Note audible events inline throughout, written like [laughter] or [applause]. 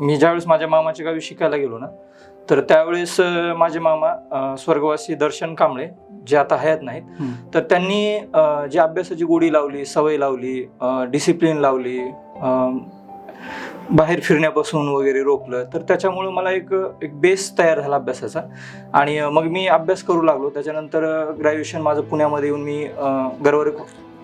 मी ज्यावेळेस माझ्या मामाच्या गावी शिकायला गेलो ना तर त्यावेळेस माझे मामा स्वर्गवासी दर्शन कांबळे जे आता हयात नाहीत तर त्यांनी जी अभ्यासाची गोडी लावली सवय लावली डिसिप्लिन लावली बाहेर फिरण्यापासून वगैरे रोखलं तर त्याच्यामुळं मला एक एक बेस तयार झाला अभ्यासाचा. आणि मग मी अभ्यास करू लागलो. त्याच्यानंतर ग्रॅज्युएशन माझं पुण्यामध्ये येऊन मी गरवारे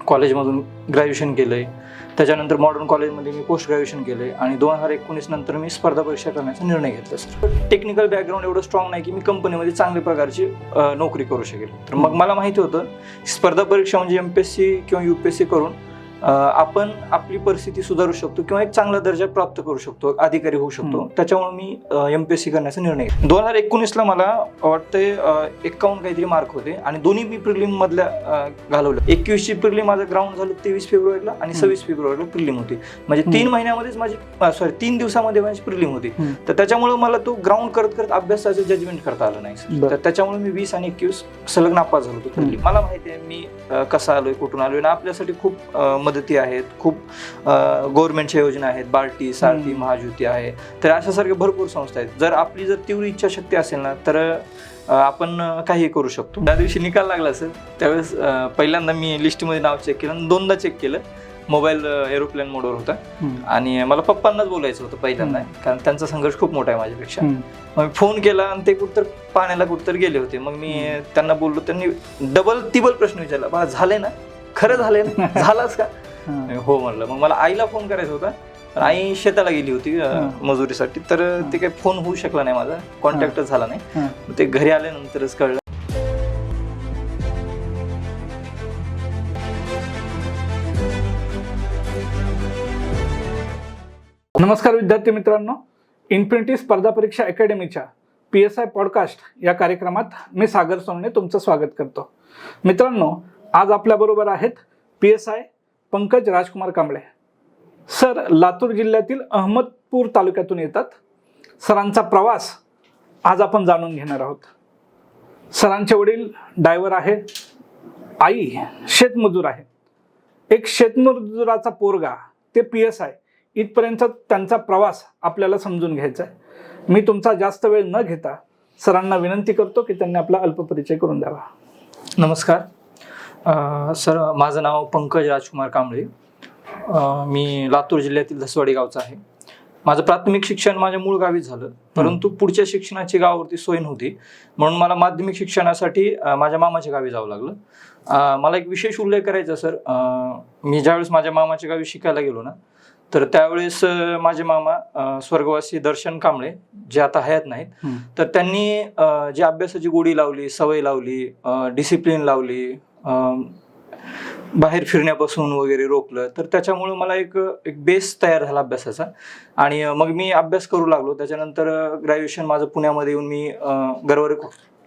कॉलेजमधून ग्रॅज्युएशन केलं आहे त्याच्यानंतर मॉडर्न कॉलेजमध्ये मी पोस्ट ग्रॅज्युएशन केले आणि दोन हजार एकोणीस नंतर मी स्पर्धा परीक्षा करण्याचा निर्णय घेतला सर टेक्निकल बॅकग्राऊंड एवढं स्ट्रॉंग नाही की मी कंपनीमध्ये चांगल्या प्रकारची नोकरी करू शकेल. तर मग मला माहिती होतं स्पर्धा परीक्षा म्हणजे एम पी एस सी किंवा यू पी एस सी करून आपण आपली परिस्थिती सुधारू शकतो किंवा एक चांगला दर्जा प्राप्त करू शकतो अधिकारी होऊ शकतो. त्याच्यामुळे मी एम पी एस सी करण्याचा निर्णय घेतला दोन हजार एकोणीसला मला वाटते एकावन्न काहीतरी मार्क होते आणि दोन्ही मी प्रिलिम मधल्या घालवलं एकवीसची प्रिलिम माझं ग्राउंड झालं तेवीस फेब्रुवारीला आणि. सव्वीस फेब्रुवारीला प्रिलिम होती म्हणजे. तीन महिन्यामध्येच माझी सॉरी तीन दिवसामध्ये माझी प्रिलिम होती. तर त्याच्यामुळे मला तो ग्राउंड करत करत अभ्यासाचं जजमेंट करता आलं नाही. तर त्याच्यामुळे मी वीस आणि एकवीस सलग नापास झालो होतो. मला माहिती आहे मी कसा आलोय कुठून आलोय आणि आपल्यासाठी खूप मदती आहेत खूप गव्हर्नमेंटच्या योजना आहेत बार्टी सारथी. महाज्योती आहे. तर अशासारख्या भरपूर संस्था आहेत. जर आपली जर तीव्र इच्छाशक्ती असेल ना तर आपण काही करू शकतो. त्या दिवशी निकाल लागला असेल त्यावेळेस पहिल्यांदा मी लिस्टमध्ये नाव चेक केलं दोनदा चेक केलं. मोबाईल एरोप्लेन मोडवर होता. आणि मला पप्पांनाच बोलायचं होतं पहिल्यांदा. कारण त्यांचा संघर्ष खूप मोठा आहे माझ्यापेक्षा. मग फोन केला आणि ते कुठतर पाण्याला कुठतर गेले होते. मग मी त्यांना बोललो त्यांनी डबल तिबल प्रश्न विचारला. बा झाले ना? खरं झाले ना? झालाच का हा. म्हणलं. मग मला आईला फोन करायचा होता. आई शेताला गेली होती. मजुरीसाठी. तर ते काही फोन होऊ शकला नाही माझा. कॉन्टॅक्टच झाला नाही. ते घरी आल्यानंतरच कळलं. नमस्कार विद्यार्थी मित्रांनो. इन्फिनिटी स्पर्धा परीक्षा अकॅडमीच्या पी एस आय पॉडकास्ट या कार्यक्रमात मी सागर सोनने तुमचं स्वागत करतो. मित्रांनो आज आपल्याबरोबर आहेत P S I Pankaj Rajkumar Kamble. Sir Latur जिल्ह्यातील अहमदपूर तालुक्यातून येतात. सरांचा प्रवास आज आपण जाणून घेणार आहोत. सरांचे वडील डायव्हर आहे आई शेतमजूर आहे. एक शेतमजुराचा पोरगा ते पी एस आय. इथपर्यंत त्यांचा प्रवास आपल्याला समजून घ्यायचा आहे मी तुमचा जास्त वेळ न घेता सरांना विनंती करतो की त्यांनी आपला अल्पपरिचय करून द्यावा. नमस्कार. सर माझं नाव पंकज राजकुमार कांबळे. मी लातूर जिल्ह्यातील धसवाडी गावचा आहे. माझं प्राथमिक शिक्षण माझ्या मूळ गावीच झालं. परंतु पुढच्या शिक्षणाची गावावरती सोय नव्हती. म्हणून मला माध्यमिक शिक्षणासाठी माझ्या मामाच्या गावी जावं लागलं. मला एक विशेष उल्लेख करायचा सर. मी ज्यावेळेस माझ्या मामाच्या गावी शिकायला गेलो ना तर त्यावेळेस माझे मामा स्वर्गवासी दर्शन कांबळे जे आता हयात नाहीत. तर त्यांनी जी अभ्यासाची गोडी लावली सवय लावली डिसिप्लिन लावली बाहेर फिरण्यापासून वगैरे रोखलं. तर त्याच्यामुळं मला एक एक बेस तयार झाला अभ्यासाचा. आणि मग मी अभ्यास करू लागलो. त्याच्यानंतर ग्रॅज्युएशन माझं पुण्यामध्ये येऊन मी गरवरे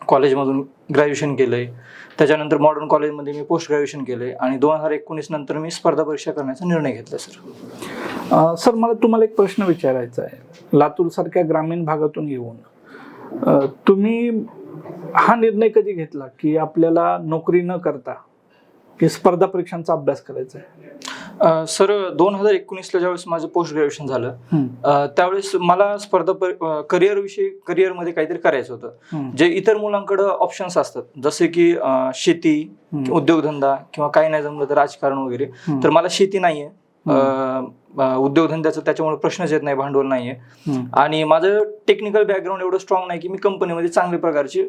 कॉलेजमधून ग्रॅज्युएशन केलं आहे त्याच्यानंतर मॉडर्न कॉलेजमध्ये मी पोस्ट ग्रॅज्युएशन केलं आहे आणि दोन हजार एकोणीस नंतर मी स्पर्धा परीक्षा करण्याचा निर्णय घेतला सर सर मला तुम्हाला एक प्रश्न विचारायचा आहे. लातूरसारख्या ग्रामीण भागातून येऊन तुम्ही हा निर्णय कधी घेतला की आपल्याला नोकरी न करता की स्पर्धा परीक्षांचा अभ्यास करायचा आहे सर दोन हजार एकोणीसला ज्यावेळेस माझं पोस्ट ग्रॅज्युएशन झालं त्यावेळेस मला स्पर्धा करिअर विषयी करिअरमध्ये काहीतरी करायचं होतं. जे इतर मुलांकडे ऑप्शन्स असतात जसे की शेती. उद्योगधंदा किंवा काही नाही जमलं तर राजकारण वगैरे. तर मला शेती नाहीये उद्योगधंद्याचा त्याच्यामुळे प्रश्नच येत नाही भांडवल नाहीये. आणि माझं टेक्निकल बॅकग्राऊंड एवढं स्ट्रॉंग नाही की मी कंपनीमध्ये चांगल्या प्रकारची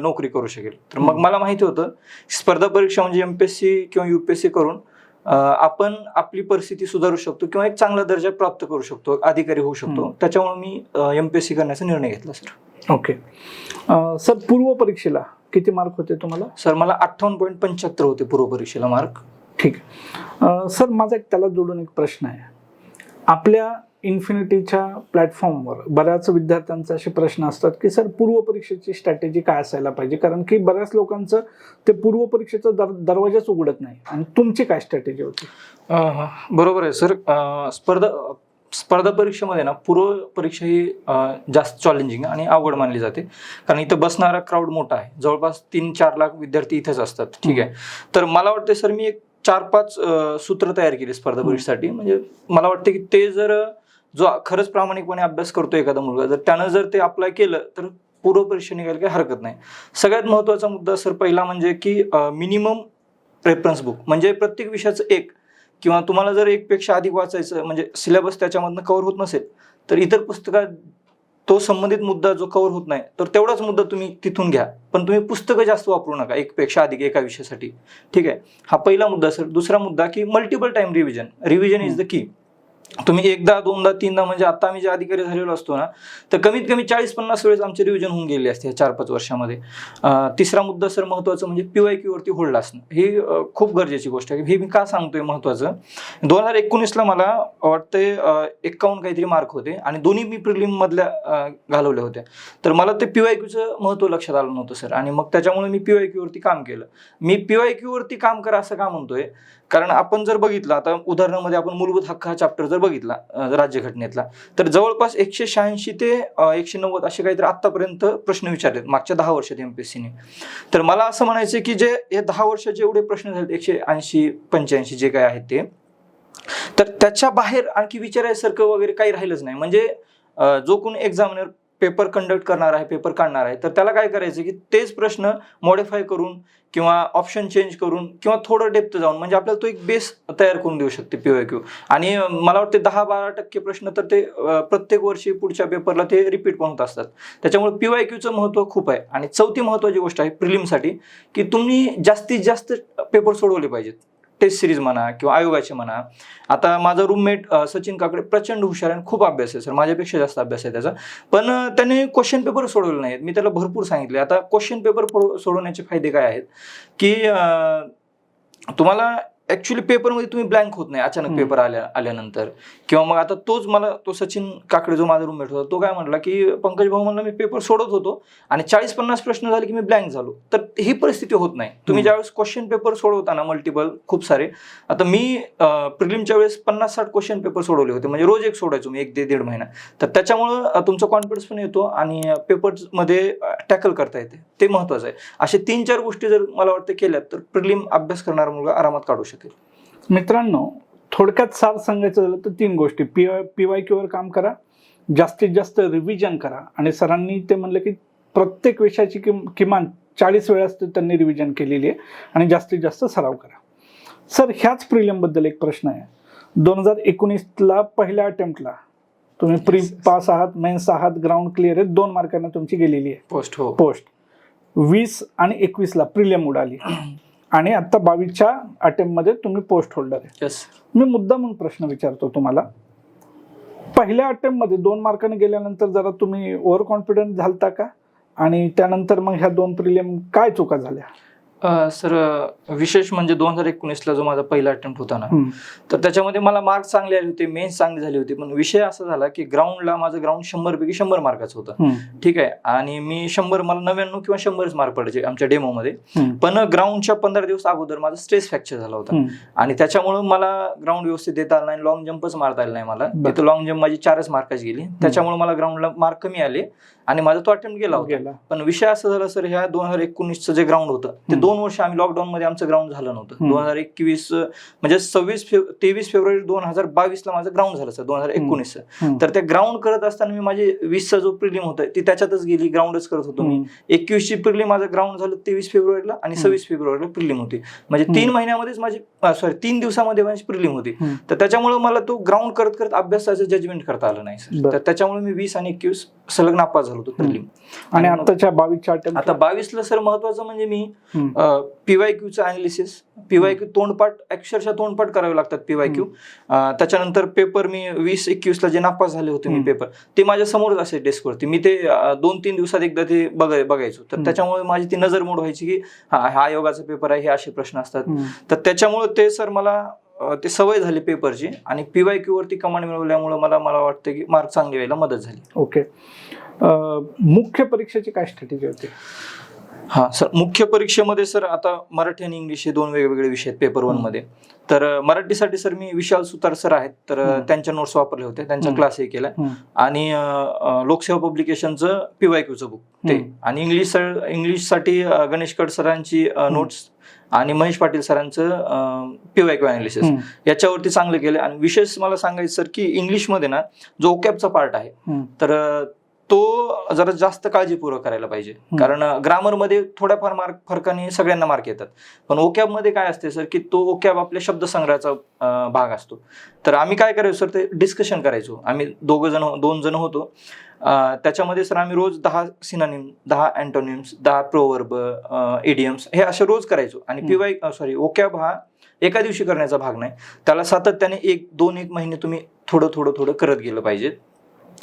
नोकरी करू शकेल. तर मग. मला माहिती होतं स्पर्धा परीक्षा म्हणजे एमपीएससी किंवा युपीएससी करून आपण आपली परिस्थिती सुधारू शकतो किंवा एक चांगला दर्जा प्राप्त करू शकतो अधिकारी होऊ शकतो. त्याच्यामुळे मी एमपीएससी करण्याचा निर्णय घेतला सर. ओके. सर पूर्व परीक्षेला किती मार्क होते तुम्हाला? सर मला अठ्ठावन्न पॉईंट पंच्याहत्तर होते पूर्व परीक्षेला मार्क ठीक. सर माझा एक त्याला जोडून एक प्रश्न आहे. आपल्या इन्फिनिटीच्या प्लॅटफॉर्मवर बऱ्याच विद्यार्थ्यांचे असे प्रश्न असतात की सर पूर्व परीक्षेची स्ट्रॅटेजी काय असायला पाहिजे? कारण की बऱ्याच लोकांचं ते पूर्व परीक्षेचं दर दरवाजाच उघडत नाही. आणि तुमची काय स्ट्रॅटेजी होती? बरोबर आहे सर. स्पर्धा स्पर्धा परीक्षेमध्ये ना पूर्व परीक्षा ही जास्त चॅलेंजिंग आणि अवघड मानली जाते. कारण इथं बसणारा क्राऊड मोठा आहे. जवळपास तीन चार लाख विद्यार्थी इथेच असतात. ठीक आहे. तर मला वाटतं सर मी एक चार पाच सूत्र तयार केली स्पर्धा. परीक्षेसाठी. म्हणजे मला वाटतं की ते जर जो खरंच प्रामाणिकपणे अभ्यास करतो एखादा मुलगा जर त्यानं जर ते अप्लाय केलं तर पूर्व परीक्षा निघायला काही हरकत नाही. सगळ्यात महत्त्वाचा मुद्दा सर पहिला म्हणजे की मिनिमम रेफरन्स बुक म्हणजे प्रत्येक विषयाचं एक. किंवा तुम्हाला जर एकपेक्षा अधिक वाचायचं म्हणजे सिलेबस त्याच्यामधनं कव्हर होत नसेल तर इतर पुस्तकात तो संबंधित मुद्दा जो कव्हर होत नाही तर तेवढाच मुद्दा तुम्ही तिथून घ्या. पण तुम्ही पुस्तकं जास्त वापरू नका एकपेक्षा अधिक एका विषयासाठी. ठीक आहे? हा पहिला मुद्दा सर. दुसरा मुद्दा की multiple time revision revision is the key तुम्ही एकदा दोनदा तीनदा म्हणजे आता आम्ही जे अधिकारी झालेलो असतो ना तर कमीत कमी चाळीस पन्नास वेळेस आमचे रिव्हिजन होऊन गेले असते चार पाच वर्षामध्ये. तिसरा मुद्दा सर महत्त्वाचा म्हणजे पीवाय क्यू वरती होल्ड असणं. ही खूप गरजेची गोष्ट आहे. हे मी का सांगतोय महत्त्वाचं दोन हजार एकोणीसला मला वाटतंय एक्कावन्न काहीतरी मार्क होते आणि दोन्ही मी प्रिलिम मधल्या घालवल्या होत्या. तर मला ते पीवाय क्यूचं महत्त्व लक्षात आलं नव्हतं सर. आणि मग त्याच्यामुळे मी पीवाय क्यू वरती काम केलं. मी पीवायक्यू वरती काम करा असं का म्हणतोय? कारण आपण जर बघितलं आता उदाहरणामध्ये आपण मूलभूत हक्क हा चॅप्टर जर बघितला राज्यघटनेतला तर जवळपास एकशे शहाऐंशी ते एकशे नव्वद असे काहीतरी आतापर्यंत प्रश्न विचारलेत मागच्या दहा वर्षात एमपीएससीने तर मला असं म्हणायचं की जे हे दहा वर्षाचे एवढे प्रश्न झाले एकशे ऐंशी पंच्याऐंशी जे काय आहेत ते तर त्याच्या बाहेर आणखी विचारायसारखं वगैरे काही राहिलंच नाही. म्हणजे जो कोण एक्झामिनर पेपर कंडक्ट करणार आहे पेपर काढणार आहे. तर त्याला काय करायचं की तेच प्रश्न मॉडिफाय करून किंवा ऑप्शन चेंज करून किंवा थोडं डेप्थ जाऊन म्हणजे आपल्याला तो एक बेस तयार करून देऊ शकते पीओ क्यू आणि मला वाटते दहा बारा टक्के प्रश्न तर ते प्रत्येक वर्षी पुढच्या पेपरला ते रिपीट पण होत असतात. त्याच्यामुळे पीवाय क्यूचं महत्त्व खूप आहे. आणि चौथी महत्त्वाची गोष्ट आहे प्रिलिमसाठी की तुम्ही जास्तीत जास्त पेपर सोडवले पाहिजेत. टेस्ट सिरीज म्हणा किंवा आयोगाचे म्हणा. आता माझा रूममेट सचिन काकडे प्रचंड हुशार आहे आणि खूप अभ्यास आहे सर. माझ्यापेक्षा जास्त अभ्यास आहे त्याचा. पण त्याने क्वेश्चन पेपर सोडवले नाहीत. मी त्याला भरपूर सांगितले. आता क्वेश्चन पेपर सोडवण्याचे फायदे काय आहेत? की तुम्हाला ऍक्च्युली पेपरमध्ये तुम्ही ब्लँक होत नाही अचानक. पेपर आल्या आल्यानंतर. किंवा मग आता तोच मला तो सचिन काकडे जो माझा रूममेट होता तो काय म्हटला की पंकज भाऊ म्हणला मी पेपर सोडत होतो आणि चाळीस पन्नास प्रश्न झाले की मी ब्लँक झालो. तर ही परिस्थिती होत नाही. तुम्ही. ज्यावेळेस क्वेश्चन पेपर सोडवताना मल्टिपल खूप सारे आता मी प्रिलिमच्या वेळेस पन्नास साठ क्वेश्चन पेपर सोडवले होते. म्हणजे रोज एक सोडायचो मी एक ते दीड महिना. तर त्याच्यामुळं तुमचा कॉन्फिडन्स पण येतो आणि पेपर्समध्ये टॅकल करता येते. ते महत्त्वाचं आहे. असे तीन चार गोष्टी जर मला वाटतं केल्यात तर प्रिलिम अभ्यास करणारा मुलगा आरामात काढू शकेल. मित्रांनो थोडक्यात सार सांगायचं झालं तर तीन गोष्टी. पी पी वाय क्यूवर काम करा जास्तीत जास्त रिव्हिजन करा. आणि सरांनी ते म्हणलं की प्रत्येक विषयाची किम किमान चाळीस वेळाच त्यांनी रिव्हिजन केलेली आहे आणि जास्तीत जास्त सराव करा. सर ह्याच प्रिलियमबद्दल एक प्रश्न आहे. दोन हजार एकोणीसला पहिल्या अटेम्प्टला तुम्ही प्री. पास आहात मेन्स आहात ग्राउंड क्लिअर आहे दोन मार्कांना तुमची गेलेली आहे. पोस्ट हो. पोस्ट वीस आणि एकवीसला प्रिलियम उडाली. आणि आता बावीसच्या अटेम्प्टमध्ये तुम्ही पोस्ट होल्डर आहे. येस मी मुद्दा म्हणून प्रश्न विचारतो तुम्हाला. पहिल्या अटेम्प्टमध्ये दोन मार्काने गेल्यानंतर जरा तुम्ही ओव्हर कॉन्फिडंट झालता का? आणि त्यानंतर मग ह्या दोन प्रिलियम काय चुका झाल्या? सर विशेष म्हणजे दोन हजार एकोणीसला जो माझा पहिला अटेम्प्ट होता ना तर त्याच्यामध्ये मला मार्क्स चांगले आले होते मेन्स चांगली झाली होती. पण विषय असा झाला की ग्राउंडला माझं ग्राउंड शंभर पैकी शंभर मार्काचं होतं ठीक आहे. आणि मी शंभर मला नव्याण्णव किंवा शंभरच मार्क पडायचे आमच्या डेमोमध्ये हम्म, पण ग्राउंडच्या पंधरा दिवस अगोदर माझा स्ट्रेस फ्रॅक्चर झाला होता. आणि त्याच्यामुळं मला ग्राउंड व्यवस्थित देता आलं नाही लॉंग जम्पच मारता आला नाही मला. तिथं लॉंग जम्प माझी चारच मार्काची गेली. त्याच्यामुळे मला ग्राउंडला मार्क कमी आले. आणि माझा तो अटेम्प्ट गेला होता पण विषय असा झाला सर ह्या दोन हजार एकोणीसचं जे ग्राउंड होतं ते. दोन वर्ष आम्ही लॉकडाऊन मध्ये आमचं ग्राउंड झालं नव्हतं. दोन हजार एकवीस म्हणजे सव्वीस तेवीस फेब्रुवारी दोन हजार बावीसला माझं ग्राउंड झालं सर दोन हजार हम्म, तर ते ग्राउंड करत असताना मी माझे वीसचा जो प्रिलिम होता ती त्याच्यातच गेली ग्राउंडच करत होतो मी हम्म, एकवीसची प्रिलिम माझं ग्राउंड झालं तेवीस फेब्रुवारीला आणि. सव्वीस फेब्रुवारीला प्रिलिम होती म्हणजे तीन. महिन्यामध्येच माझी सॉरी तीन दिवसामध्ये माझी प्रिलिम होती. तर त्याच्यामुळे मला तो ग्राउंड करत करत अभ्यासाचं जजमेंट करता आलं नाही सर. तर त्याच्यामुळे मी वीस आणि एकवीस सलग नापास झालो होतो प्रिलिम आणि आताच्या बावीसच्या आता बावीसला सर महत्वाचं म्हणजे मी पीवाय क्यूचं अनालिसिस पीवाय क्यू तोंडपाठ अक्षरशः तोंडपाठ करावे लागतात पीवाय क्यू. त्याच्यानंतर पेपर मी वीस एकवीसला जे नापास झाले होते मी. पेपर ते माझ्या समोरच असे डेस्कवरती मी ते दोन तीन दिवसात एकदा ते बघाय बघायचो. तर. त्याच्यामुळे माझी ती नजर मोड व्हायची की हा हा योगाचा पेपर आहे हे असे प्रश्न असतात. तर त्याच्यामुळे ते सर मला ते सवय झाली पेपरची आणि पीवाय क्यू वरती कमांड मिळवल्यामुळे मला मला वाटतं की मार्क चांगले व्हायला मदत झाली. ओके. मुख्य परीक्षेची काय स्ट्रॅटेजी होती? हा सर मुख्य परीक्षेमध्ये सर आता मराठी आणि इंग्लिश हे दोन वेगवेगळे विषय आहेत पेपर वनमध्ये. तर मराठीसाठी सर मी विशाल सुतार सर आहेत तर. त्यांच्या नोट्स वापरले होते त्यांचा हम्म. क्लासही केला. आणि लोकसेवा पब्लिकेशनचं पीवाय क्यूचं बुक ते. आणि इंग्लिश सर इंग्लिशसाठी गणेश कड सरांची. नोट्स आणि महेश पाटील सरांचं पीवायक्यू अनालिसिस याच्यावरती चांगलं केलं. आणि विशेष मला सांगायचं सर की इंग्लिशमध्ये ना जो ओकॅबचा पार्ट आहे तर तो जरा जास्त काळजीपूर्वक करायला पाहिजे. कारण ग्रामरमध्ये थोड्याफार मार्क फरकाने सगळ्यांना मार्क येतात. पण ओकॅबमध्ये काय असते सर की तो ओकॅब आपल्या शब्दसंग्रहाचा भाग असतो. तर आम्ही काय करायचो सर ते डिस्कशन करायचो. आम्ही दोघं जण दोन जण होतो. त्याच्यामध्ये सर आम्ही रोज दहा सिनानिम दहा अँटोनिम्स दहा प्रोवर्ब एडियम्स हे असे रोज करायचो. आणि. पीवाय सॉरी ओकॅब हा एका दिवशी करण्याचा भाग नाही. त्याला सातत्याने एक दोन एक महिने तुम्ही थोडं थोडं थोडं करत गेलं पाहिजे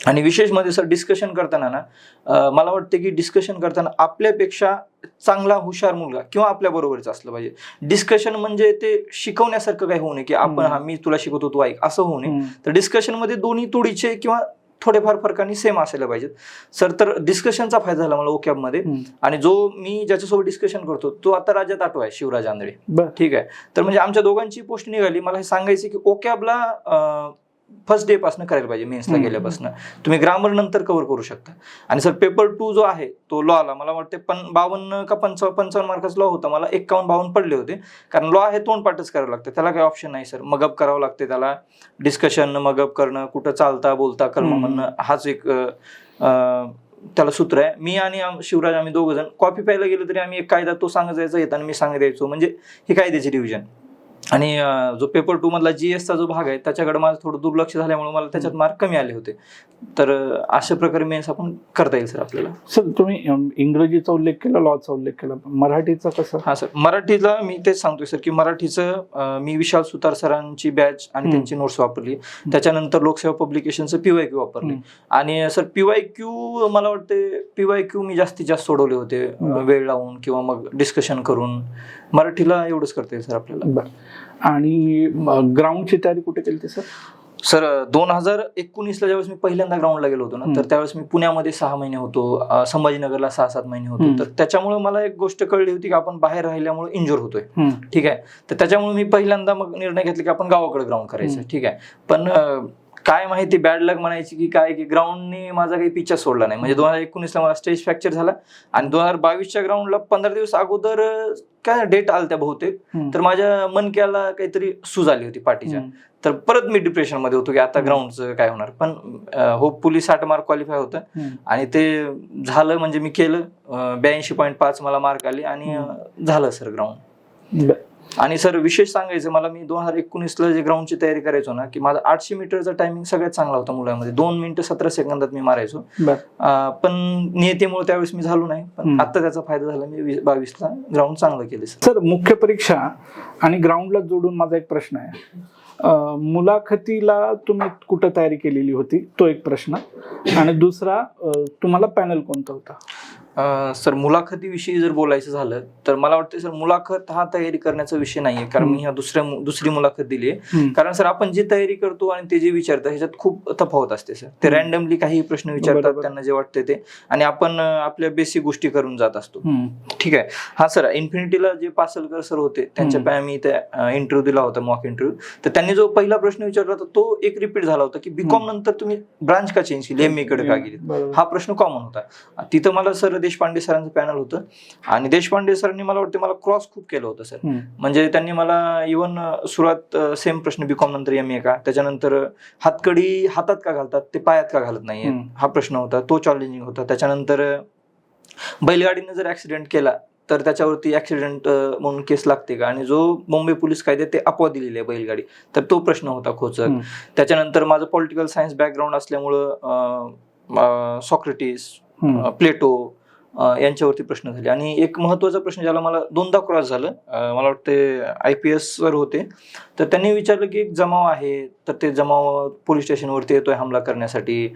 आणि विशेषमध्ये सर डिस्कशन करताना ना मला वाटतं की डिस्कशन करताना आपल्यापेक्षा चांगला हुशार मुलगा किंवा आपल्या बरोबरच असलं पाहिजे. डिस्कशन म्हणजे ते शिकवण्यासारखं काही होऊ नये की आपण. हा मी तुला शिकवतो तू ऐक असं होऊ नये. तर डिस्कशनमध्ये दोन्ही तोडीचे किंवा थोडेफार फरकाने सेम असायला पाहिजेत. सर तर डिस्कशनचा फायदा झाला मला ओकॅबमध्ये. हम्म. आणि जो मी ज्याच्यासोबत डिस्कशन करतो तो आता राज्यात आठवा आहे शिवराज आंधळे. ठीक आहे. तर म्हणजे आमच्या दोघांची पोस्ट निघाली. मला हे सांगायचं की ओकॅबला फर्स्ट डे पासून करायला पाहिजे मेन्सला. गेल्यापासून. तुम्ही ग्रामर नंतर कव्हर करू शकता. आणि सर पेपर टू जो आहे तो लॉ आला. मला वाटते पण बावन्न का पंचावन्न पंचावन्न मार्काचा लॉ होता. मला एक्कावन्न बावन्न पडले होते. कारण लॉ आहे तोंडपाठच करावं लागतं. त्याला काही ऑप्शन नाही सर मगअप करावं लागते त्याला. डिस्कशन मगअप करणं कुठं चालता बोलता कलम हम्म. म्हणणं हाच एक त्याला सूत्र आहे. मी आणि शिवराज आम्ही दोघं जण कॉफी प्यायला गेलो तरी आम्ही एक कायदा तो सांगत जायचा येत आणि मी सांगत यायचो. म्हणजे ही कायद्याची डिव्हिजन आणि जो पेपर टू मधला जीएसचा जो भाग आहे त्याच्याकडे माझं थोडं दुर्लक्ष झाल्यामुळे मला त्याच्यात मार्क कमी आले होते. तर अशा प्रकारे मेन्स आपण करता येईल सर आपल्याला. सर तुम्ही अम, इंग्रजीचा उल्लेख केला लॉचा उल्लेख केला पण मराठीचा कसं? हा सर. मराठीला मी तेच सांगतोय सर की मराठीचं अं, मी विशाल सुतार सरांची बॅच आणि हम्म. त्यांची नोट्स वापरली. त्याच्यानंतर लोकसेवा पब्लिकेशनचं पीवाय क्यू वापरले. हम्म. आणि सर पीवाय क्यू मला वाटते पीवाय क्यू मी जास्तीत जास्त सोडवले होते अं. वेळ लावून किंवा मग डिस्कशन करून. मराठीला एवढंच करता येईल सर आपल्याला. बर. आणि ग्राउंडची तयारी कुठे केली होती सर? सर दोन हजार एकोणीसला ज्यावेळेस मी पहिल्यांदा ग्राउंडला गेलो होतो ना. तर त्यावेळेस मी पुण्यामध्ये सहा महिने होतो संभाजीनगरला सहा सात महिने होतो. तर त्याच्यामुळे मला एक गोष्ट कळली होती की आपण बाहेर राहिल्यामुळे इंजोर होतोय. ठीक आहे? तर त्याच्यामुळे मी पहिल्यांदा मग निर्णय घेतला की आपण गावाकडे ग्राउंड करायचं. ठीक आहे? पण काय माहिती बॅड लक म्हणायची की काय की ग्राउंडने माझा काही पिक्चर सोडला नाही. म्हणजे दोन हजार एकोणीसला मला स्टेज फ्रॅक्चर झाला आणि दोन हजार बावीसच्या ग्राउंडला पंधरा दिवस अगोदर काय डेट आलत्या बहुतेक. तर माझ्या मनक्याला काहीतरी सूज आली होती पाठीच्या. तर परत मी डिप्रेशनमध्ये होतो की आता हम्म. ग्राउंडचं काय होणार. पण होपफुली साठ मार्क क्वालिफाय होतं. आणि ते झालं म्हणजे मी केलं. ब्याऐंशी पॉईंट पाच मला मार्क आले आणि झालं सर ग्राउंड. आणि सर विशेष सांगायचं मला मी दोन हजार एकोणीसला जे ग्राउंडची तयारी करायचो ना की माझा आठशे मीटरचा टायमिंग सगळ्यात चांगला होता मुलांमध्ये. दोन मिनिटं सतरा सेकंदात मी मारायचो. पण नियतीमुळे त्यावेळेस मी झालो नाही. पण. आता त्याचा फायदा झाला. मी वीस- बावीसला ग्राउंड चांगलं केलं सर. मुख्य परीक्षा आणि ग्राउंडला जोडून माझा एक प्रश्न आहे. मुलाखतीला तुम्ही कुठं तयारी केलेली होती? तो एक प्रश्न. आणि दुसरा तुम्हाला पॅनल कोणता होता? सर मुलाखतीविषयी जर बोलायचं झालं तर मला वाटतं सर मुलाखत हा तयारी करण्याचा विषय नाहीये कारण मी ह्या दुसऱ्या दुसरी मुलाखत दिली आहे. कारण सर आपण जी तयारी करतो आणि ते जे विचारतात ह्याच्यात खूप तफावत असते सर. ते. रॅन्डमली काही प्रश्न विचारतात. त्यांना जे वाटते ते. आणि आपण आपल्या बेसिक गोष्टी करून जात असतो. ठीक आहे. हा सर इन्फिनिटीला जे पासलकर सर होते त्यांच्या मी इंटरव्ह्यू दिला होता मॉक इंटरव्ह्यू तर त्यांनी जो पहिला प्रश्न विचारला होता तो एक रिपीट झाला होता की बीकॉम नंतर तुम्ही ब्रांच का चेंज केली? एमकडे का गेली. हा प्रश्न कॉमन होता. तिथं मला सर देशपांडे सरांचं पॅनल होतं. आणि देशपांडे सरांनी मला वाटतं मला क्रॉस खूप केलं होतं सर म्हणजे त्यांनी मला इवन सुरुवात सेम प्रश्न बीकॉम नंतर एम ए का त्याच्यानंतर हातकडी हातात का घालतात ते पायात का घालत नाहीये हम्म. हा प्रश्न होता तो चॅलेंजिंग होता. त्याच्यानंतर बैलगाडीने जर ऍक्सिडेंट केला तर त्याच्यावरती ऍक्सिडेंट म्हणून केस लागते का? आणि जो मुंबई पोलीस कायदे ते अपवाद दिलेली आहे बैलगाडी तर तो प्रश्न होता खोचक. त्याच्यानंतर माझं पॉलिटिकल सायन्स बॅकग्राऊंड असल्यामुळं सॉक्रेटिस प्लेटो यांच्यावरती प्रश्न झाले. आणि एक महत्त्वाचा प्रश्न ज्याला मला दोनदा क्रॉस झालं मला वाटते आय पी एस वर होते. तर त्यांनी विचारलं की एक जमाव आहे तर ते जमाव पोलीस स्टेशनवरती येतोय हमला करण्यासाठी.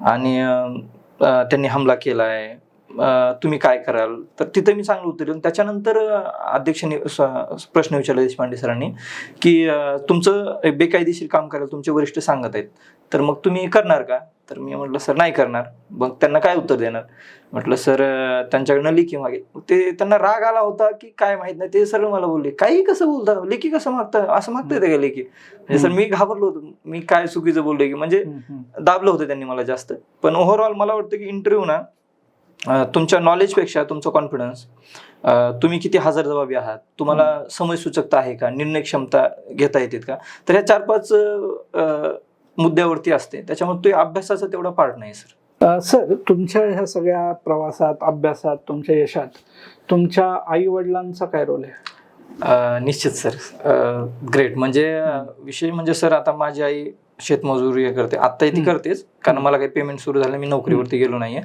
आणि त्यांनी हमला केला आहे तुम्ही काय कराल? तर तिथं मी चांगलं उत्तर दिलं. त्याच्यानंतर अध्यक्षांनी स- प्रश्न विचारला देशपांडे सरांनी की तुमचं बेकायदेशीर काम करायला तुमचे वरिष्ठ सांगत आहेत. तर मग तुम्ही करणार का? तर मी म्हटलं सर नाही करणार. मग त्यांना काय उत्तर देणार? म्हटलं सर त्यांच्याकडनं लेखी मागे. ते त्यांना राग आला होता की काय माहीत नाही ते सरळ मला बोलले काही कसं बोलता? लेखी कसं मागता? असं मागता येतं का लेखी? म्हणजे सर मी घाबरलो होतो. मी काय चुकीचं बोललोय की? म्हणजे. दाबलं होतं त्यांनी मला जास्त. पण ओव्हरऑल मला वाटतं की इंटरव्ह्यू ना तुमच्या नॉलेजपेक्षा तुमचं कॉन्फिडन्स तुम्ही किती हजर जबाबी आहात? तुम्हाला समय सूचकता आहे का? निर्णय क्षमता घेता येते का? तर ह्या चार पाच मुद्द्यावरती असते. त्याच्यामुळे तो अभ्यासाचा तेवढा पार्ट नाही सर. सर तुमच्या ह्या सगळ्या प्रवासात अभ्यासात तुमच्या यशात तुमच्या आई वडिलांचा काय रोल आहे? निश्चित सर. ग्रेट. म्हणजे विशेष म्हणजे सर आता माझी आई शेतमजुरी करते. आत्ताही ती. करतेच. कारण मला काही पेमेंट सुरू झालं मी नोकरीवरती गेलो नाहीये.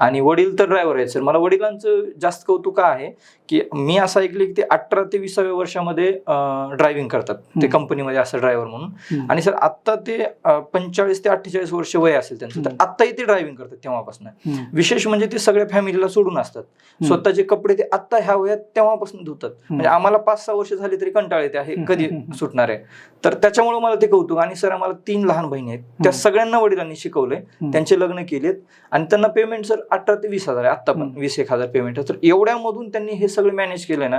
आणि वडील तर ड्रायव्हर आहेत सर मला वडिलांचं जास्त कौतुक का आहे की मी असं ऐकले की ते अठरा ते विसाव्या वर्षामध्ये ड्रायव्हिंग करतात ते. कंपनीमध्ये असं ड्रायव्हर म्हणून. आणि सर आत्ता ते पंचेचाळीस ते अठ्ठेचाळीस वर्ष वय असेल त्यांचं तर. आत्ताही ते ड्रायव्हिंग करतात तेव्हापासून. विशेष म्हणजे ते सगळ्या फॅमिलीला सोडून असतात स्वतःचे कपडे ते आत्ता ह्या वयात तेव्हापासून धुतात म्हणजे आम्हाला पाच सहा वर्ष झाली तरी कंटाळ येते आहे. कधी. सुटणार आहे तर त्याच्यामुळे मला ते कौतुक आणि सर आम्हाला तीन लहान बहिणी आहेत त्या. सगळ्यांना वडिलांनी शिकवलंय हम्म. त्यांचे लग्न केलेत आणि त्यांना पेमेंट सर अठरा ते वीस हजार आहे आत्ता पण. वीस एक हजार पेमेंट आहे तर एवढ्यामधून त्यांनी हे सगळं मॅनेज केलंय ना.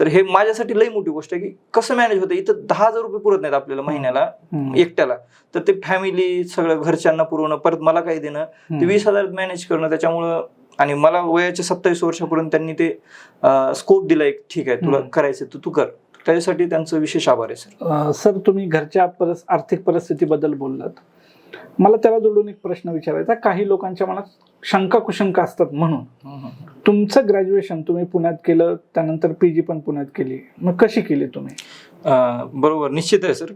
तर हे माझ्यासाठी लई मोठी गोष्ट आहे की कसं मॅनेज होतं इथं दहा हजार रुपये पुरत नाहीत आपल्याला महिन्याला. एकट्याला तर ते फॅमिली सगळं घरच्यांना पुरवणं परत मला काही देणं ते. वीस हजार मॅनेज करणं त्याच्यामुळं आणि मला वयाच्या सत्तावीस वर्षापर्यंत त्यांनी ते स्कोप दिला एक ठीक आहे तुला. करायचं तर तू कर त्याच्यासाठी त्यांचं विशेष आभार आहे सर सर तुम्ही घरच्या परस आर्थिक परिस्थितीबद्दल बोललात मला त्याला जोडून एक प्रश्न विचारायचा. काही लोकांच्या मनात शंका कुशंका असतात म्हणून. तुमचं ग्रॅज्युएशन तुम्ही पुण्यात केलं त्यानंतर पीजी पण पुण्यात केली. मग कशी केली तुम्ही? बरोबर. निश्चित आहे सर.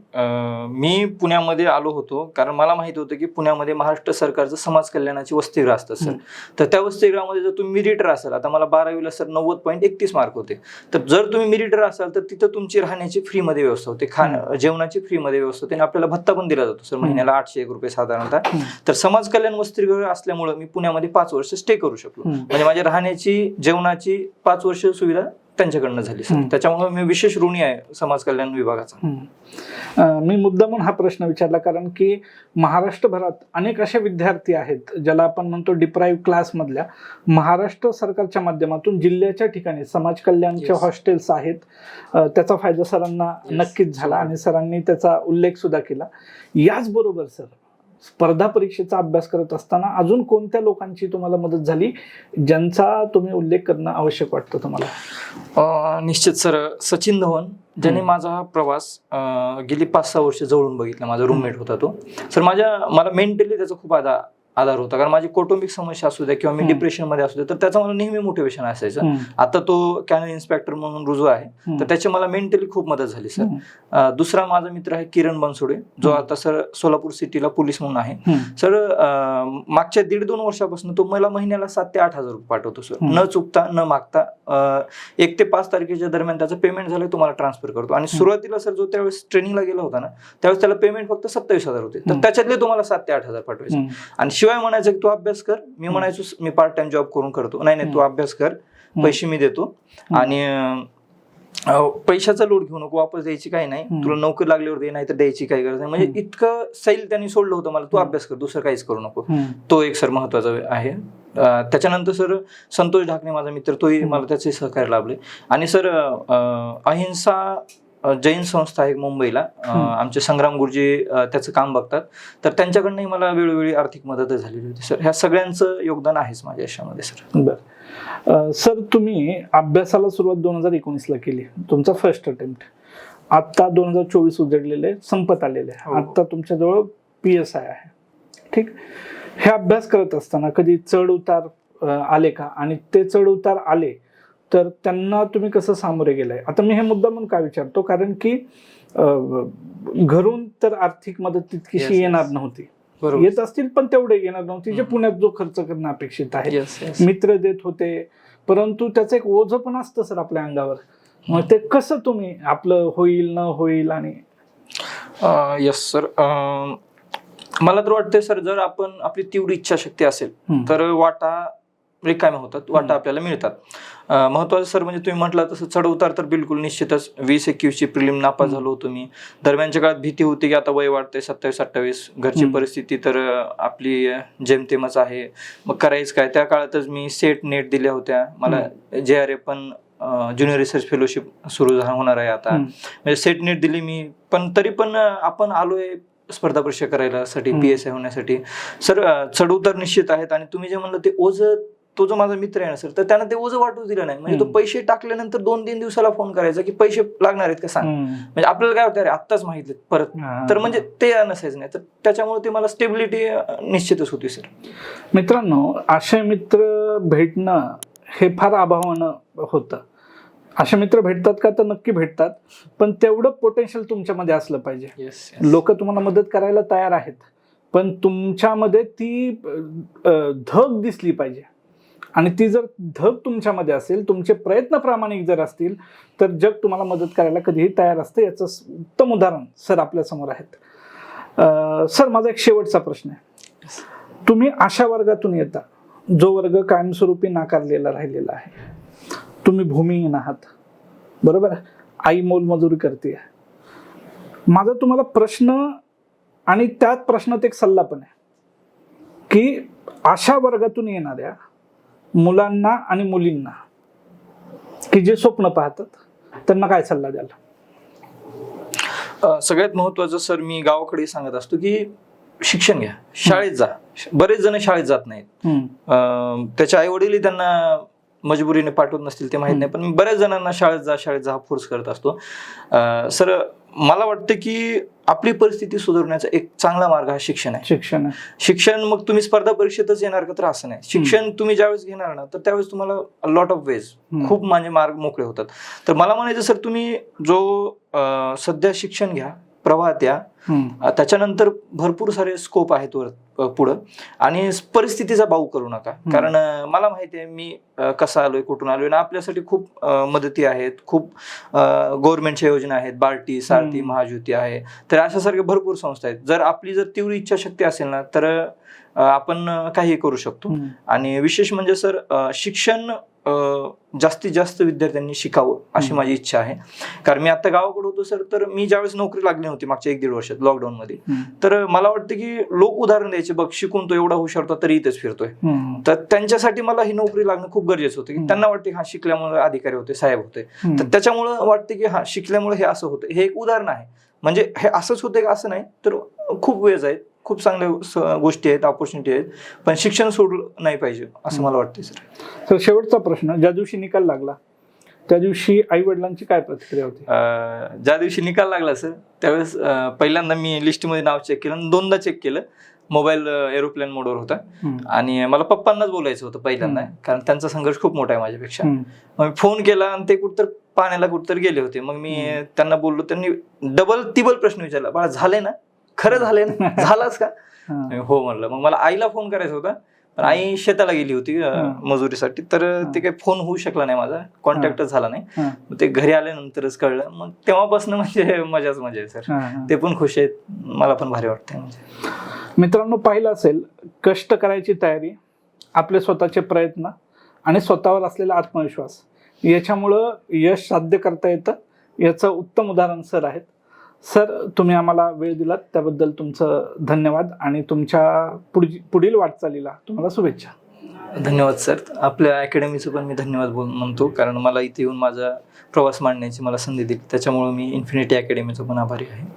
मी पुण्यामध्ये आलो होतो कारण मला माहीत होतं की पुण्यामध्ये महाराष्ट्र सरकारचं समाज कल्याणाची वसतिगृह असतात सर. तर त्या वसतिगृहामध्ये जर तुम्ही मिरिटर असाल आता मला बारावीला सर नव्वद पॉईंट एकतीस मार्क होते. तर जर तुम्ही मिरिटर असाल तर तिथं तुमची राहण्याची फ्रीमध्ये व्यवस्था होते खाण जेवणाची फ्रीमध्ये व्यवस्था होते आणि आपल्याला भत्ता पण दिला जातो सर महिन्याला आठशे एक रुपये साधारणतः. तर समाज कल्याण वसतिगृह असल्यामुळं मी पुण्यामध्ये पाच वर्ष स्टे करू शकलो. म्हणजे माझ्या राहण्याची जेवणाची पाच वर्ष सुविधा त्यांच्याकडनं झाली. त्याच्यामुळे मी विशेष ऋणी आहे समाज कल्याण विभागाचा मी मुद्दामून हा प्रश्न विचारला कारण की महाराष्ट्रभरात अनेक असे विद्यार्थी आहेत ज्याला आपण म्हणतो डिप्राईव्ह क्लासमधल्या महाराष्ट्र सरकारच्या माध्यमातून जिल्ह्याच्या ठिकाणी समाज कल्याणचे Yes. हॉस्टेल्स आहेत त्याचा फायदा सरांना. नक्कीच झाला आणि सरांनी त्याचा उल्लेख सुद्धा केला याचबरोबर सर स्पर्धा परीक्षेचा अभ्यास करत असताना अजून कोणत्या लोकांची तुम्हाला मदत झाली ज्यांचा तुम्ही उल्लेख करणं आवश्यक वाटतं तुम्हाला? निश्चित सर सचिन धवन ज्याने. माझा हा प्रवास गेली पाच सहा वर्ष जवळून बघितला. माझा रूममेट होता तो. सर माझ्या मला मेंटली त्याचा खूप आधार आधार होता कारण माझी कौटुंबिक समस्या असू द्या किंवा मी. डिप्रेशनमध्ये असू द्या तर त्याचा मला नेहमी मोटिवेशन असायचं. आता तो कॅनल इन्स्पेक्टर म्हणून रुजू आहे. तर त्याची मला मेंटली खूप मदत झाली सर दुसरा माझा मित्र आहे किरण बनसोडे जो. आता सर सोलापूर सिटीला पोलीस म्हणून आहे. सर मागच्या दीड दोन वर्षापासून तो मला महिन्याला सात ते आठ हजार रुपये पाठवतो सर. न चुकता न मागता एक ते पाच तारखेच्या दरम्यान त्याचं पेमेंट झालं तुम्हाला ट्रान्सफर करतो आणि सुरुवातीला सर जो त्यावेळेस ट्रेनिंगला गेला होता ना त्यावेळेस त्याला पेमेंट फक्त सत्तावीस हजार होते तर. त्याच्यातले तुम्हाला सात ते आठ हजार पाठवायचे. आणि शिवाय म्हणायचं की तू अभ्यास कर. मी म्हणायचो मी पार्ट टाइम जॉब करून करतो. नाही नाही तू. अभ्यास कर. पैसे मी देतो. आणि पैशाचा लोड घेऊ नको वापस द्यायची काही नाही. तुला नोकरी लागल्यावर दे नाही तर द्यायची काही गरज नाही. म्हणजे. इतकं सैल त्यांनी सोडलं होतं मला. तू. अभ्यास कर दुसरं काहीच करू नको. तो एक सर महत्त्वाचा आहे. त्याच्यानंतर सर संतोष ढाकणे माझा मित्र तोही. मला त्याचे सहकार्य लाभले. आणि सर अहिंसा जैन संस्था आहे मुंबईला. आमचे संग्राम गुरुजी त्याचं काम बघतात. तर त्यांच्याकडनंही मला वेळोवेळी आर्थिक मदत झालेली होती सर. ह्या सगळ्यांचं योगदान आहेच माझ्या आयुष्यामध्ये सर. बर. सर तुम्ही अभ्यासाला सुरुवात दोन हजार एकोणीसला केली. तुमचा फर्स्ट अटेम्प्ट आता दोन हजार चोवीस उजडलेले संपत आलेले. हो. आता तुमच्याजवळ पी एस आय आहे. ठीक? हे अभ्यास करत असताना कधी चढ उतार आले का? आणि ते चढ उतार आले तर त्यांना तुम्ही कसं सामोरे गेलाय? आता मी हे मुद्दा म्हणून का विचारतो? कारण की घरून तर आर्थिक मदत तितकीशी. येणार नव्हती. येत असतील पण तेवढे येणार नव्हती जे. पुण्यात जो खर्च करणं अपेक्षित आहे. मित्र देत होते परंतु त्याचं एक ओझ पण असतं सर आपल्या अंगावर. मग ते कसं तुम्ही आपलं होईल न होईल आणि येस सर मला तर वाटतंय सर जर आपण आपली तीव्र इच्छाशक्ती असेल. तर वाटा रिकाम्या होतात वाटा. आपल्याला मिळतात. महत्वाचं सर म्हणजे तुम्ही म्हटलं तसं चढ उतार तर बिलकुल निश्चितच. वीस एकवीसची प्रिलिम नापास. झालो होतो मी. दरम्यानच्या काळात भीती होती की आता वय वाढतंय सत्तावीस अठ्ठावीस. घरची. परिस्थिती तर आपली जेमतेमच आहे. मग करायचं काय? त्या काळातच मी सेट नेट दिल्या होत्या. मला जे आर ए पण ज्युनियर रिसर्च फेलोशिप सुरू होणार आहे आता. म्हणजे सेट नेट दिली मी. पण तरी पण आपण आलोय स्पर्धा परीक्षा करायला साठी. पी एस आय होण्यासाठी. सर चढउतार निश्चित आहेत आणि तुम्ही जे म्हणलं ते ओझ तो जो माझा मित्र आहे ना सर तर त्यानं ते ओझं वाटू दिलं नाही. म्हणजे तो. पैसे टाकल्यानंतर दोन तीन दिवसाला फोन करायचा की पैसे लागणार आहेत का सांग. म्हणजे आपल्याला काय होतं अरे आत्ताच माहितले परत. तर म्हणजे ते नसायचं नाही. तर त्याच्यामुळे ते मला स्टेबिलिटी निश्चितच होती सर मित्रांनो असे मित्र भेटणं हे फार अभावानं होतं. असे मित्र भेटतात का तर नक्की भेटतात पण तेवढं पोटेन्शियल तुमच्यामध्ये असलं पाहिजे. येस लोक तुम्हाला मदत करायला तयार आहेत पण तुमच्यामध्ये ती धग दिसली पाहिजे. आणि ती जर धग तुमच्यामध्ये असेल तुमचे प्रयत्न प्रामाणिक जर असतील तर जग तुम्हाला मदत करायला कधीही तयार असतं. याचं उत्तम उदाहरण सर आपल्यासमोर आहेत. सर माझा एक शेवटचा प्रश्न आहे. तुम्ही अशा वर्गातून येता जो वर्ग कायमस्वरूपी नाकारलेला राहिलेला आहे. तुम्ही भूमिहीन आहात. बरोबर? आहे? आई मोलमजुरी करते माझा तुम्हाला प्रश्न आणि त्यात प्रश्नात एक सल्ला पण आहे की अशा वर्गातून येणाऱ्या मुलांना आणि मुलींना. की जे स्वप्न पाहतात त्यांना काय सल्ला द्याल? सगळ्यात महत्वाचं सर मी गावाकडे सांगत असतो की शिक्षण घ्या. शाळेत जा. बरेच जण शाळेत जात नाहीत. त्याच्या आई वडीलही त्यांना मजबुरीने पाठवत नसतील ते माहीत नाही. पण मी बऱ्याच जणांना शाळेत जा शाळेत जा फोर्स करत असतो. सर मला वाटतं की आपली परिस्थिती सुधारण्याचा एक चांगला मार्ग हा शिक्षण आहे. शिक्षण. शिक्षण मग तुम्ही स्पर्धा परीक्षेतच येणार का? तर असं नाही. शिक्षण तुम्ही ज्यावेळेस घेणार ना तर त्यावेळेस तुम्हाला लॉट ऑफ वेज. खूप म्हणजे मार्ग मोकळे होतात. तर मला म्हणायचं सर तुम्ही जो सध्या शिक्षण घ्या प्रवाहात या हम्म, अं, त्याच्यानंतर भरपूर सारे स्कोप आहेत वर पुढं. आणि परिस्थितीचा बाऊ करू नका. कारण मला माहिती आहे मी कसा आलोय कुठून आलोय आणि आपल्यासाठी खूप मदती आहेत. खूप गव्हर्नमेंटच्या योजना आहेत. बार्टी सारथी. महाज्योती आहे. तर अशासारख्या भरपूर संस्था आहेत. जर आपली जर तीव्र इच्छाशक्ती असेल ना तर आपण काही करू शकतो. आणि विशेष म्हणजे सर शिक्षण जास्तीत जास्त विद्यार्थ्यांनी शिकावं अशी. माझी इच्छा आहे. कारण मी आता गावाकडे होतो सर तर मी ज्यावेळेस नोकरी लागली नव्हती मागच्या एक दीड वर्षात लॉकडाऊन मध्ये तर मला वाटतं की लोक उदाहरण द्यायचे बघ शिकून तो एवढा हुशार होता तरी इथेच फिरतोय. तर त्यांच्यासाठी मला ही नोकरी लागणं खूप गरजेचं होतं की. त्यांना वाटते हा शिकल्यामुळे अधिकारी होते साहेब होते. तर त्याच्यामुळं वाटते की हा शिकल्यामुळे हे असं होतं. हे एक उदाहरण आहे. म्हणजे हे असंच होते का असं नाही तर खूप वेज आहेत. खूप चांगल्या गोष्टी आहेत ऑपॉर्च्युनिटी आहेत पण शिक्षण सोडलं नाही पाहिजे असं. मला वाटते सर तर शेवटचा प्रश्न ज्या दिवशी निकाल लागला त्या दिवशी आई वडिलांची काय प्रतिक्रिया होती? अं, ज्या दिवशी निकाल लागला सर त्यावेळेस अं, पहिल्यांदा मी लिस्टमध्ये नाव चेक केलं आणि दोनदा चेक केलं. मोबाईल एरोप्लेन मोडवर होता. हम्म, आणि मला पप्पांनाच बोलायचं होतं पहिल्यांदा हम्म. कारण त्यांचा संघर्ष खूप मोठा आहे माझ्यापेक्षा. हम्म, मग मी फोन केला आणि ते कुठतर पाण्याला कुठतर गेले होते. मग मी हम्म. त्यांना बोललो त्यांनी डबल तिबल प्रश्न विचारला. बाळा झाले ना? खरं झाले ना? [laughs] झालाच का? हा, म्हणलं. मग मला आईला फोन करायचा होता पण आई शेताला गेली होती. मजुरीसाठी. तर. ते काही फोन होऊ शकला नाही माझा कॉन्टॅक्टच झाला नाही. मग ते घरी आल्यानंतरच कळलं. मग तेव्हापासून म्हणजे [laughs] मजाच मजा आहे सर. ते पण खुश आहेत. मला पण भारी वाटतंय म्हणजे. मित्रांनो पाहिलं असेल कष्ट करायची तयारी आपले स्वतःचे प्रयत्न आणि स्वतःवर असलेला आत्मविश्वास. याच्यामुळं यश साध्य करता येतं. याचं उत्तम उदाहरण सर आहेत. सर तुम्ही आम्हाला वेळ दिलात त्याबद्दल तुमचं धन्यवाद आणि तुमच्या पुढची पुढील वाटचालीला तुम्हाला शुभेच्छा. धन्यवाद सर. आपल्या अकॅडमीचं पण मी धन्यवाद बोल म्हणतो कारण मला इथे येऊन माझा प्रवास मांडण्याची मला संधी दिली. त्याच्यामुळे मी इन्फिनिटी अकॅडमीचं पण आभारी आहे.